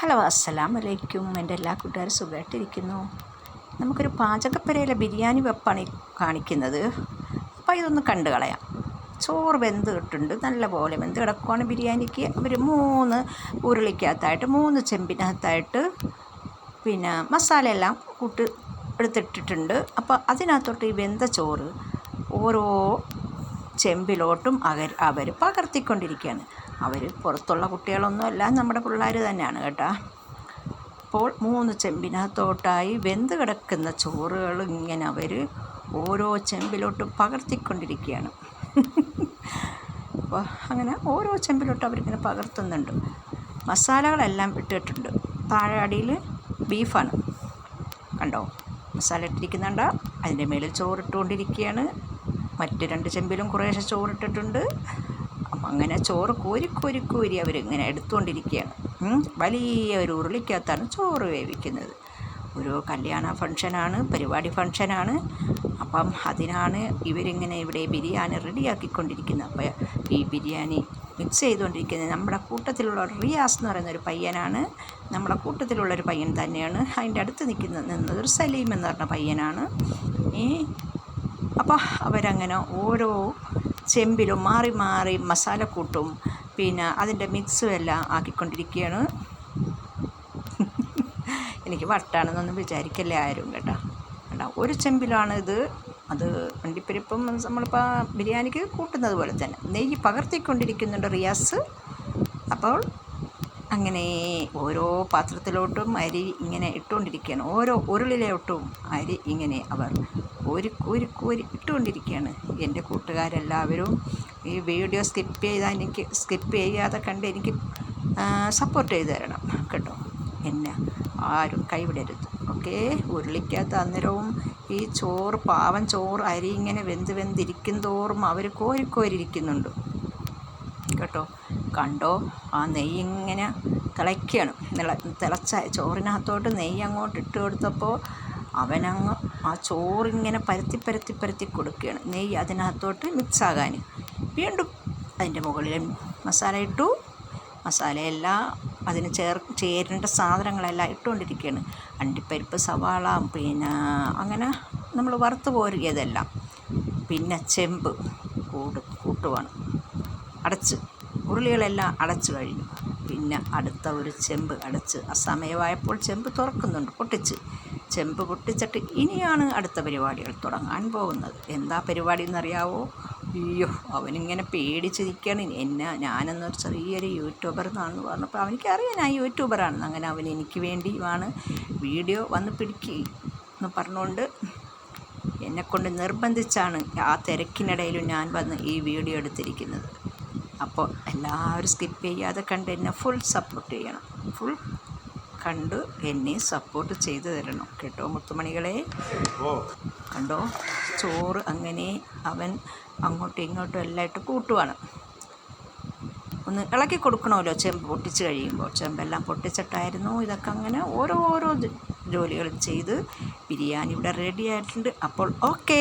Hello അസ്സലാം വലൈക്കും എന്റെ എല്ലാ കൂട്ടുകാരും സുഖമായിട്ടിരിക്കുന്നു. നമുക്കൊരു പാചകപ്പരയിലെ ബിരിയാണി വെപ്പാണ് കാണിക്കുന്നത്. അപ്പോൾ ഇതൊന്ന് കണ്ടു കളയാം. ചോറ് വെന്ത് കിട്ടുന്നുണ്ട്. നല്ലപോലെ വെന്ത് കിടക്കുവാണ് ബിരിയാണിക്ക്. അവർ മൂന്ന് ഉരുളിക്കകത്തായിട്ട് മൂന്ന് ചെമ്പിനകത്തായിട്ട് പിന്നെ മസാലയെല്ലാം കൂട്ട് എടുത്തിട്ടിട്ടുണ്ട്. അപ്പോൾ അതിനകത്തോട്ട് ഈ വെന്ത ചോറ് ഓരോ ചെമ്പിലോട്ടും അവർ അവർ പകർത്തിക്കൊണ്ടിരിക്കുകയാണ് അവർ പുറത്തുള്ള കുട്ടികളൊന്നുമല്ല നമ്മുടെ പിള്ളേർ തന്നെയാണ് കേട്ടോ. അപ്പോൾ മൂന്ന് ചെമ്പിനകത്തോട്ടായി വെന്ത് കിടക്കുന്ന ചോറുകൾ ഇങ്ങനെ അവർ ഓരോ ചെമ്പിലോട്ടും പകർത്തിക്കൊണ്ടിരിക്കുകയാണ് അപ്പോൾ അങ്ങനെ ഓരോ ചെമ്പിലോട്ടും അവരിങ്ങനെ പകർത്തുന്നുണ്ട്. മസാലകളെല്ലാം ഇട്ടിട്ടുണ്ട്. താഴെ അടിയിൽ ബീഫാണ്. കണ്ടോ? മസാല ഇട്ടിരിക്കുന്നുണ്ടോ. അതിന്റെ മേളിൽ ചോറിട്ടുകൊണ്ടിരിക്കുകയാണ് മറ്റ് രണ്ട് ചെമ്പിലും കുറേശ്ശെ ചോറിട്ടിട്ടുണ്ട്. അപ്പം അങ്ങനെ ചോറ് കോരി കോരി കോരി അവരിങ്ങനെ എടുത്തുകൊണ്ടിരിക്കുകയാണ് വലിയ ഒരു ഉരുളിക്കകത്താണ് ചോറ് വേവിക്കുന്നത്. ഒരു കല്യാണ ഫംഗ്ഷനാണ് പരിപാടി ഫംഗ്ഷനാണ്. അപ്പം അതിനാണ് ഇവരിങ്ങനെ ഇവിടെ ബിരിയാണി റെഡിയാക്കിക്കൊണ്ടിരിക്കുന്നത്. അപ്പോൾ ഈ ബിരിയാണി മിക്സ് ചെയ്തുകൊണ്ടിരിക്കുന്നത് നമ്മുടെ കൂട്ടത്തിലുള്ള റിയാസ് എന്ന് പറയുന്ന ഒരു പയ്യനാണ്. നമ്മുടെ കൂട്ടത്തിലുള്ള ഒരു പയ്യൻ തന്നെയാണ്. അതിന്റെ അടുത്ത് നിൽക്കുന്ന നിന്നത് ഒരു സലീം എന്ന് പറഞ്ഞ പയ്യനാണ്. ഈ അപ്പോൾ അവരങ്ങനെ ഓരോ ചെമ്പിലും മാറി മാറി മസാല കൂട്ടും. പിന്നെ അതിന്റെ മിക്സും എല്ലാം ആക്കിക്കൊണ്ടിരിക്കുകയാണ്. എനിക്ക് വട്ടാണെന്നൊന്നും വിചാരിക്കല്ലേ ആരും കേട്ടോ. കേട്ടോ ഒരു ചെമ്പിലാണ് ഇത്. അത് വണ്ടിപ്പരിപ്പം നമ്മളിപ്പോൾ ബിരിയാണിക്ക് കൂട്ടുന്നത് പോലെ തന്നെ. നെയ്യ് പകർത്തിക്കൊണ്ടിരിക്കുന്നുണ്ട് റിയാസ്. അപ്പോൾ അങ്ങനെ ഓരോ പാത്രത്തിലോട്ടും അരി ഇങ്ങനെ ഇട്ടുകൊണ്ടിരിക്കുകയാണ്. ഓരോ ഉരുളിലോട്ടും അരി ഇങ്ങനെ അവർ കോരി കോരി കോരി ഇട്ടുകൊണ്ടിരിക്കുകയാണ്. എന്റെ കൂട്ടുകാരെല്ലാവരും ഈ വീഡിയോ സ്കിപ്പ് ചെയ്താൽ എനിക്ക് സ്കിപ്പ് ചെയ്യാതെ കണ്ട് എനിക്ക് സപ്പോർട്ട് ചെയ്ത് തരണം കേട്ടോ. എന്നെ ആരും കൈവിടരുത്. ഓക്കെ? ഉരുളിക്കകത്ത് അന്നേരവും ഈ ചോറ് പാവൻ ചോറ് അരി ഇങ്ങനെ വെന്ത് വെന്തിരിക്കും തോറും അവർ കോരിക്കോരിയിരിക്കുന്നുണ്ട് കേട്ടോ. കണ്ടോ? ആ നെയ്യ് ഇങ്ങനെ തിളയ്ക്കുകയാണ് നിള തിളച്ച ചോറിനകത്തോട്ട് നെയ്യ് അങ്ങോട്ട് ഇട്ട് കൊടുത്തപ്പോൾ അവനങ്ങ് ആ ചോറിങ്ങനെ പരത്തി പരത്തി പരത്തി കൊടുക്കുകയാണ്. നെയ്യ് അതിനകത്തോട്ട് മിക്സാകാൻ. വീണ്ടും അതിന്റെ മുകളിൽ മസാല ഇട്ടു. മസാലയെല്ലാം അതിന് ചേർ ചേരേണ്ട സാധനങ്ങളെല്ലാം ഇട്ടുകൊണ്ടിരിക്കുകയാണ്. അണ്ടിപ്പരിപ്പ് സവാള പിന്നെ അങ്ങനെ നമ്മൾ വറുത്ത് കോരുകയതെല്ലാം പിന്നെ ചെമ്പ് കൂട് കൂട്ടുവാണ്. അടച്ച്. ഉരുളികളെല്ലാം അടച്ചു കഴിഞ്ഞു. പിന്നെ അടുത്ത ഒരു ചെമ്പ് അടച്ച്. അസമയമായപ്പോൾ സമയമായപ്പോൾ ചെമ്പ് തുറക്കുന്നുണ്ട് പൊട്ടിച്ച്. ചെമ്പ് പൊട്ടിച്ചിട്ട് ഇനിയാണ് അടുത്ത പരിപാടികൾ തുടങ്ങാൻ പോകുന്നത്. എന്താ പരിപാടി എന്നറിയാവോ? അയ്യോ അവനിങ്ങനെ പേടിച്ച് നിൽക്കുകയാണ് എന്നെ ഞാനെന്നൊരു ചെറിയൊരു യൂട്യൂബർ എന്നാണെന്ന് പറഞ്ഞപ്പോൾ അവനിക്കറിയാം ഞാൻ യൂട്യൂബറാണെന്ന്. അങ്ങനെ അവൻ എനിക്ക് വേണ്ടിയുമാണ് വീഡിയോ വന്ന് പിടിക്കുക എന്ന് പറഞ്ഞുകൊണ്ട് എന്നെക്കൊണ്ട് നിർബന്ധിച്ചാണ് ആ തിരക്കിനിടയിലും ഞാൻ വന്ന് ഈ വീഡിയോ എടുത്തിരിക്കുന്നത്. അപ്പോൾ എല്ലാവരും സ്കിപ്പ് ചെയ്യാതെ കണ്ട് എന്നെ ഫുൾ സപ്പോർട്ട് ചെയ്യണം. ഫുൾ കണ്ട് എന്നെ സപ്പോർട്ട് ചെയ്തു തരണം. കേട്ടോ മുത്തുമണികളെ? കണ്ടോ? ചോറ് അങ്ങനെ അവൻ അങ്ങോട്ടും ഇങ്ങോട്ടും എല്ലാം ഇട്ട് കൂട്ടുവാണ്. ഒന്ന് ഇളക്കി കൊടുക്കണമല്ലോ ചെമ്പ് പൊട്ടിച്ച് കഴിയുമ്പോൾ. ചെമ്പെല്ലാം പൊട്ടിച്ചിട്ടായിരുന്നു ഇതൊക്കെ അങ്ങനെ ഓരോരോ ജോലികൾ ചെയ്ത് ബിരിയാണി ഇവിടെ റെഡി ആയിട്ടുണ്ട്. അപ്പോൾ ഓക്കേ